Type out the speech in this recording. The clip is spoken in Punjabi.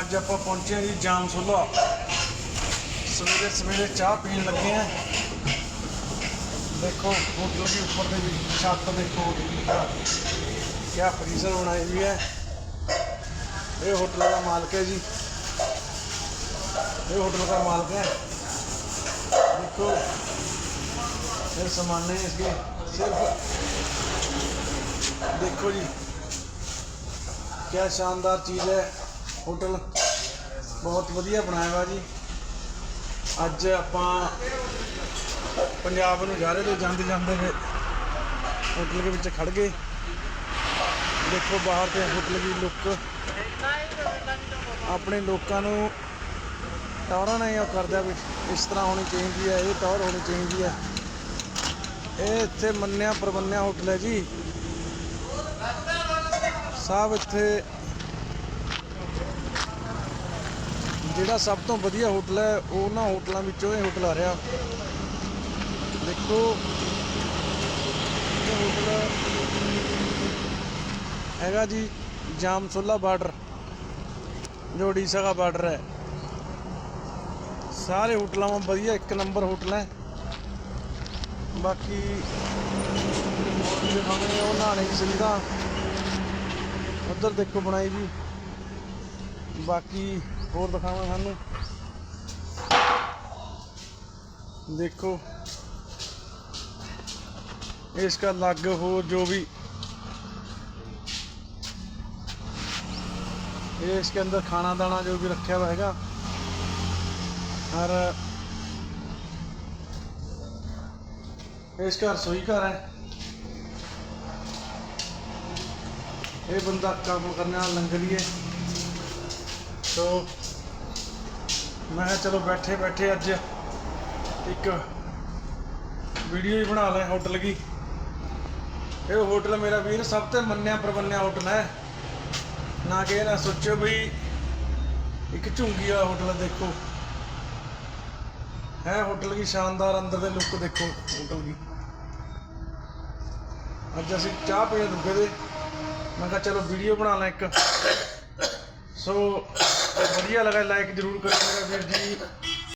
ਅੱਜ ਆਪਾਂ ਪਹੁੰਚੇ ਹਾਂ ਜੀ ਜਾਮ ਸੁਲਾ ਸਵੇਰੇ ਸਵੇਰੇ ਚਾਹ ਪੀਣ ਲੱਗੇ ਆ ਦੇਖੋ ਹੋਟਲ ਦੇ ਉੱਪਰ ਦੇ ਵੀ ਛੱਤ ਦੇਖੋ ਕਿਆ ਫਰੀਜ਼ਰ ਬਣਾਈ ਹੋਈ ਹੈ ਇਹ ਹੋਟਲ ਦਾ ਮਾਲਕ ਹੈ ਜੀ ਇਹ होटल का मालिक है देखो ये सामान है इसके सिर्फ देखो जी क्या शानदार चीज़ है ਹੋਟਲ। ਬਹੁਤ ਵਧੀਆ ਬਣਾਇਆ ਵਾ ਜੀ। ਅੱਜ ਆਪਾਂ ਪੰਜਾਬ ਨੂੰ ਜਾ ਰਹੇ ਤੇ ਜਾਂਦੇ ਜਾਂਦੇ ਵੇ ਹੋਟਲ ਦੇ ਵਿੱਚ ਖੜ ਗਏ। ਦੇਖੋ ਬਾਹਰ ਤੇ ਹੋਟਲ ਦੀ ਲੁੱਕ ਆਪਣੇ ਲੋਕਾਂ ਨੂੰ ਟੌਰਾਂ ਨਾਲ ਉਹ ਕਰਦਾ ਵੀ ਇਸ ਤਰ੍ਹਾਂ ਹੋਣੀ ਚਾਹੀਦੀ ਹੈ ਇਹ ਟੌਰ ਹੋਣੀ ਚਾਹੀਦੀ ਹੈ ਇਹ ਇੱਥੇ ਮੰਨਿਆ ਪ੍ਰਬੰਨਿਆ ਹੋਟਲ ਹੈ ਜੀ। ਸਾਹਿਬ ਇੱਥੇ ਜਿਹੜਾ ਸਭ ਤੋਂ ਵਧੀਆ ਹੋਟਲ ਹੈ ਉਹਨਾਂ ਹੋਟਲਾਂ ਵਿੱਚੋਂ ਇਹ ਹੋਟਲ ਆ ਰਿਹਾ। ਦੇਖੋ, ਇਹ ਹੋਟਲ ਹੈਗਾ ਜੀ ਜਾਮਸੋਲਾ ਬਾਰਡਰ, ਜੋ ਉੜੀਸਾ ਦਾ ਬਾਰਡਰ ਹੈ। ਸਾਰੇ ਹੋਟਲਾਂ ਵਾਂ ਵਧੀਆ, ਇੱਕ ਨੰਬਰ ਹੋਟਲ ਹੈ। ਬਾਕੀ ਹੋਰ ਉਹ ਨਹਾਣੇ ਦੀ ਸੁਵਿਧਾ। ਉੱਧਰ ਦੇਖੋ ਬਣਾਈ ਵੀ ਬਾਕੀ ਹੋਰ ਦਿਖਾਵਾਂ ਸਾਨੂੰ। ਦੇਖੋ। ਇਸ ਦਾ ਲੱਗ ਹੋ ਜੋ ਵੀ। ਇਸ ਦੇ ਅੰਦਰ ਖਾਣਾ ਦਾਣਾ ਜੋ ਵੀ ਰੱਖਿਆ ਹੋਇਆ ਹੈਗਾ। ਹਰ ਇਸ ਘਰ ਸੋਈ ਘਰ ਹੈ। ਇਹ ਬੰਦਾ ਕੰਮ ਕਰਨ ਵਾਲਾ ਲੰਗਰੀਏ ਸੋ ਮੈਂ ਕਿਹਾ ਚਲੋ ਬੈਠੇ ਬੈਠੇ ਅੱਜ ਇੱਕ ਵੀਡੀਓ ਹੀ ਬਣਾ ਲਿਆ ਹੋਟਲ ਦੀ। ਇਹ ਹੋਟਲ ਮੇਰਾ ਵੀਰ ਸਭ ਤੋਂ ਮੰਨਿਆ ਪ੍ਰਵੰਨਿਆ ਹੋਟਲ ਹੈ। ਨਾ ਕਿ ਨਾ ਸੋਚੋ ਵੀ ਇੱਕ ਝੁੰਗੀ ਵਾਲਾ ਹੋਟਲ ਦੇਖੋ। ਹੈ ਹੋਟਲ ਦੀ ਸ਼ਾਨਦਾਰ ਅੰਦਰ ਦੇ ਲੁੱਕ ਦੇਖੋ ਹੋਟਲ ਦੀ। ਅੱਜ ਅਸੀਂ ਚਾਹ ਪੀਣ ਰੁਕੇ ਦੇ। ਮੈਂ ਕਿਹਾ ਚਲੋ ਵੀਡੀਓ ਬਣਾ ਲਾਂ ਇੱਕ। ਸੋ ਵਧੀਆ ਲੱਗਾ ਲਾਈਕ ਜ਼ਰੂਰ ਕਰਿਓ ਮੇਰਾ ਵੀਰ ਜੀ।